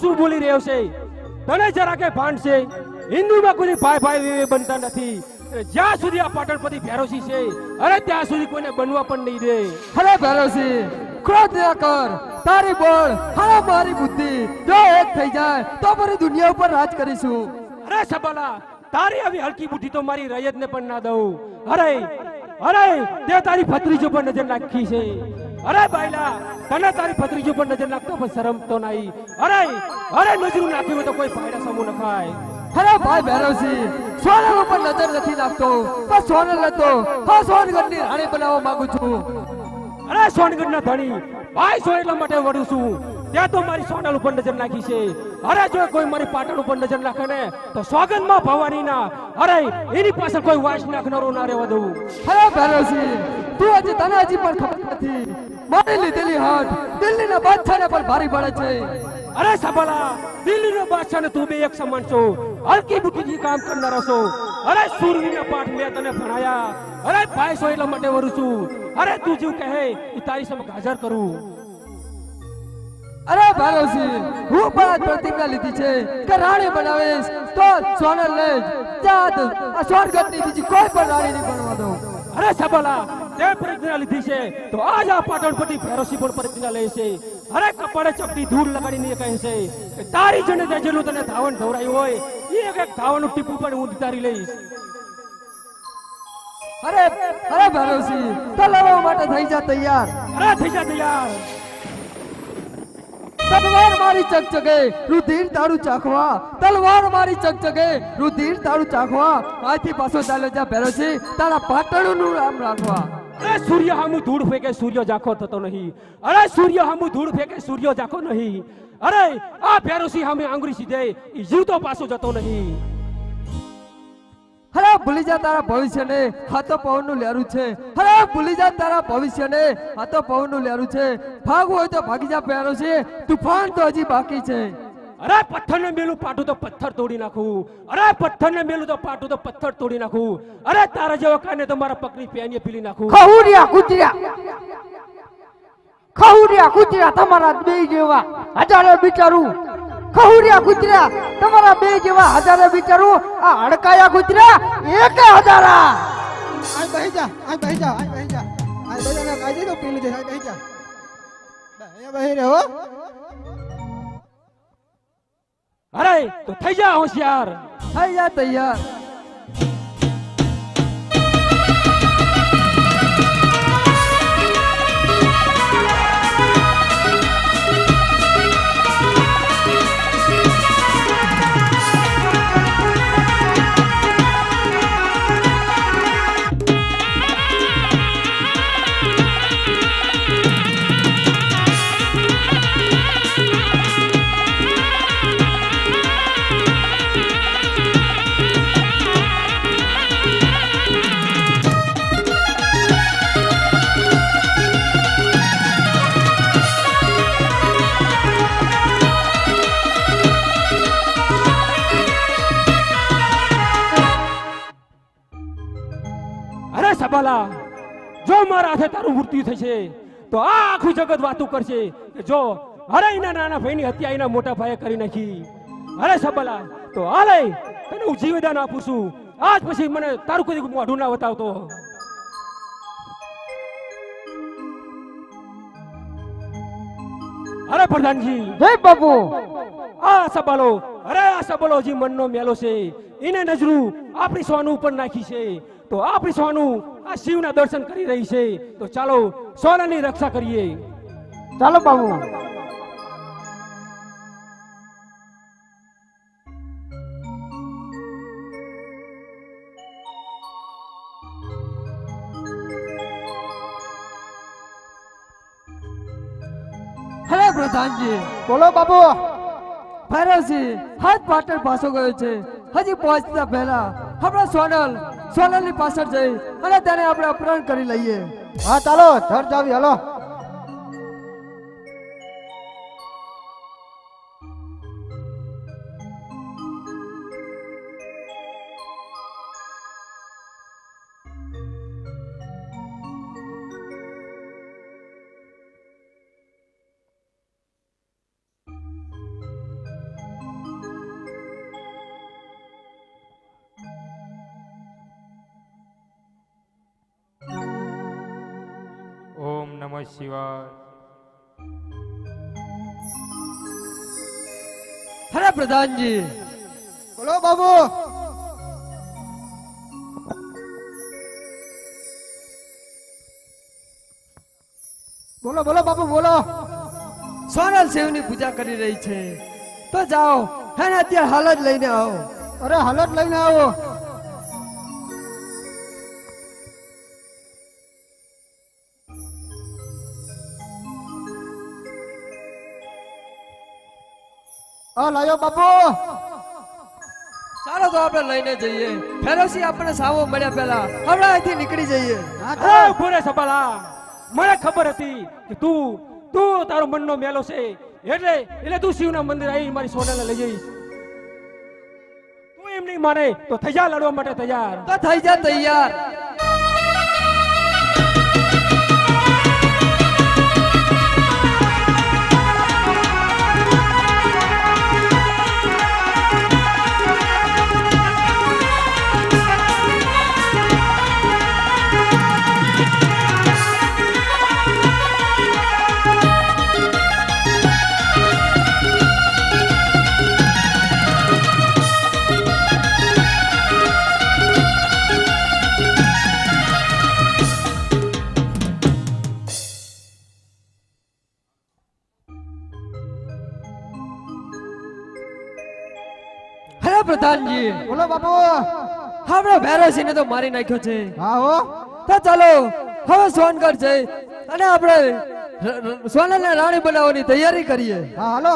શું ભૂલી રહ્યો છે? તને જરા કે ભાન છે? હિન્દુમાં કોઈ ભાઈ ભાઈ બનતા નથી. જ્યાં સુધી આ પાટણપતિ ભેરોસી છે અરે ત્યાં સુધી કોઈને બનવા પણ નહીં દે. હરે ભેરોસી ક્રોધ ન કર. તારી બોલ હા મારી બુદ્ધિ. જો એક થઈ જાય તો મારી દુનિયા ઉપર રાજ કરીશું. અરે સબલા તારી આવી હલકી બુદ્ધિ તો મારી રૈયતને પણ ના દઉં. અરે અરે તે તારી ભત્રીજો પર નજર નાખી છે. અરે બાયલા, તને તારી ભત્રીજો ઉપર નજર નાખતો પણ શરમ તો નહીં અરે અરે નજરું નાખી હોય તો કોઈ પાયડા સમૂહ નખાય અરે ભાઈ ભૈરવસિંહ સોનલ ઉપર નજર નથી નાખતો. પણ સોનલ હતો. હા, સોનગઢની રાણી બનાવવા માંગુ છું. અરે, સોનગઢના ધણી, ભાઈ સો એટલા માટે વળું છું. ત્યાં તો મારી સોનલ ઉપર નજર નાખી છે. અરે, જો કોઈ મારી પાટણ ઉપર નજર નાખે ને, તો સોગંદમાં ભવાની ના. અરે, એની પાછળ કોઈ વાસ નાખનારો ના રહેવા દઉં. અરે ભૈરવસિંહ તું હજી તને હજી પણ ખબર નથી. મારી લીધેલી હાથ દિલ્હીના બાદશાહને પણ ભારી પડે છે. અરે સબલા દિલ્હીનો બાદશાહ ને તું બે એક સમાન છો. હલકી બુદ્ધિથી કામ કરનારો છો. અરે સૂરવીના પાઠ મેં તને ભણાયા. અરે ભાઈ સો એટલા માટે વરું છું. અરે તું જીવ કહે એ તારી સમક્ષ હાજર કરું. અરે ભાલોસી હું પણ આજ પ્રતિજ્ઞા લીધી છે કે રાણી બનાવીશ. તો સોનલ લે જાત આ સોનગઢની બીજી કોઈ પણ રાણી નહીં બનવા દઉં. અરે સબલા તે પ્રતિજ્ઞા લીધી છે, તો આજ આ પાટણપતિ ભેરોસી પણ પ્રતિજ્ઞા લે છે. અરે કપાળે ચપટી ધૂળ લગાડીને કહે છે કે તારી જને જેટલું તને ધાવણ ધવરાયું હોય એ એક એક ધાવણનું ટીપું પણ હું ઉતારી લઈશ. અરે અરે ભરોસી તો લડવા માટે થઈ જા તૈયાર. અરે, થઈ જા તૈયાર. તલવાર મારી ચકચકે, રુધિર તારું ચાખવા. તલવાર મારી ચકચકે, રુધિર તારું ચાખવા. આથી પાછો ચાલ્યો જા ભેરોસી તારા પાટણનું નામ રાખવા. અરે સૂર્ય હામુ ધૂળ ફેંકે, સૂર્ય જાખો થતો નહીં. અરે સૂર્ય હામુ ધૂળ ફેંકે, સૂર્ય જાખો નહીં. અરે આ ભેરોસી હામે આંગળી સીધે, ઈ જીવતો પાછો જતો નહીં. હરે ભૂલી જા તારા ભવિષ્યને, આ તો પવનનું લેરું છે. હરે ભૂલી જા તારા ભવિષ્યને, આ તો પવનનું લેરું છે. ભાગવું હોય તો ભાગી જા પહેરો છે તુફાન તો હજી બાકી છે. અરે પથ્થર ને મેલું પાટું તો પથ્થર તોડી નાખું. અરે પથ્થર ને મેલું તો પાટું તો પથ્થર તોડી નાખું. અરે તારા જેવા કાને તો મારા પકડી પેની પીલી નાખું. ખહુરિયા કૂતર્યા ખહુરિયા કૂતર્યા તમારા બે જેવા હજારો બિચારું. ખહુરિયા કૂતર્યા તમારા બે જેવા હજારો બિચારું. આ હડકાયા કૂતર્યા એક હજારા. આ બેહી જા આ બેહી જા આ બેહી જા. આ બેહી જા કાઈ દે તો પી લીધે આ બેહી જા. બેહી રહે હો. અરે તો થઈ જા હોશિયાર. થઈ જા તૈયાર. સબાલા જો મારા હાથે તારું મૃત્યુ થશે તો આ આખું જગત વાતું કરશે કે જો અરે એના નાના ભાઈની હત્યા એના મોટા ભાઈએ કરી નાખી. અરે સબલા તો હાલે તને હું જીવદાન આપું છું. આજ પછી મને તારું કોઈ મોઢું ના બતાવતો. અરે પ્રધાનજી. હે બાપુ. આ સબાલો અરે આ સબાલો જી મનનો મેલો છે. એને નજરું આપણી સોનું ઉપર નાખી છે. તો આપણી સોનું આ શિવના દર્શન કરી રહી છે. તો ચાલો સોનાની રક્ષા કરીએ. ચાલો બાબુ. હરે પ્રધાનજી. બોલો બાબુ. ફેરસી હાથ પાટણ પાછો ગયો છે. હજી પહોંચતા પહેલા હમણાં સોનલ સોનલની પાછળ જઈ અને તેને આપણે અપહરણ કરી લઈએ. હા ચાલો ધર જાવી હાલો. નમઃ શિવાય. અરે પ્રધાનજી. બોલો બાબુ. બોલો બોલો બાબુ બોલો. સોનલ શિવની પૂજા કરી રહી છે. તો જાઓ એને અત્યારે હાલ જ લઈને આવો. અરે હાલત લઈને આવો. આ લાયો બાપુ. ચાલો તો આપણે લઈને જઈએ. ફેરોસી આપણે સાવો મળ્યા પહેલા. હમણાં અહીંથી નીકળી જઈએ. હા. ઊભો રે સબાલા મને ખબર હતી કે તું તું તારો મનનો મેલો છે. એટલે એટલે તું શિવના મંદિર આવી મારી સોનાને લઈ જઈશ. તું એમ નહીં માને તો થઈ જા લડવા માટે તૈયાર. તો થઈ જા તૈયાર. હે પ્રધાનજી. બોલો બાપુ. આપણે ફેરોસીને તો મારી નાખ્યો છે. હા હો. તો ચાલો હવે સોનગઢ છે અને આપણે સોનલ ને રાણી બનાવવાની તૈયારી કરીએ. હા હાલો.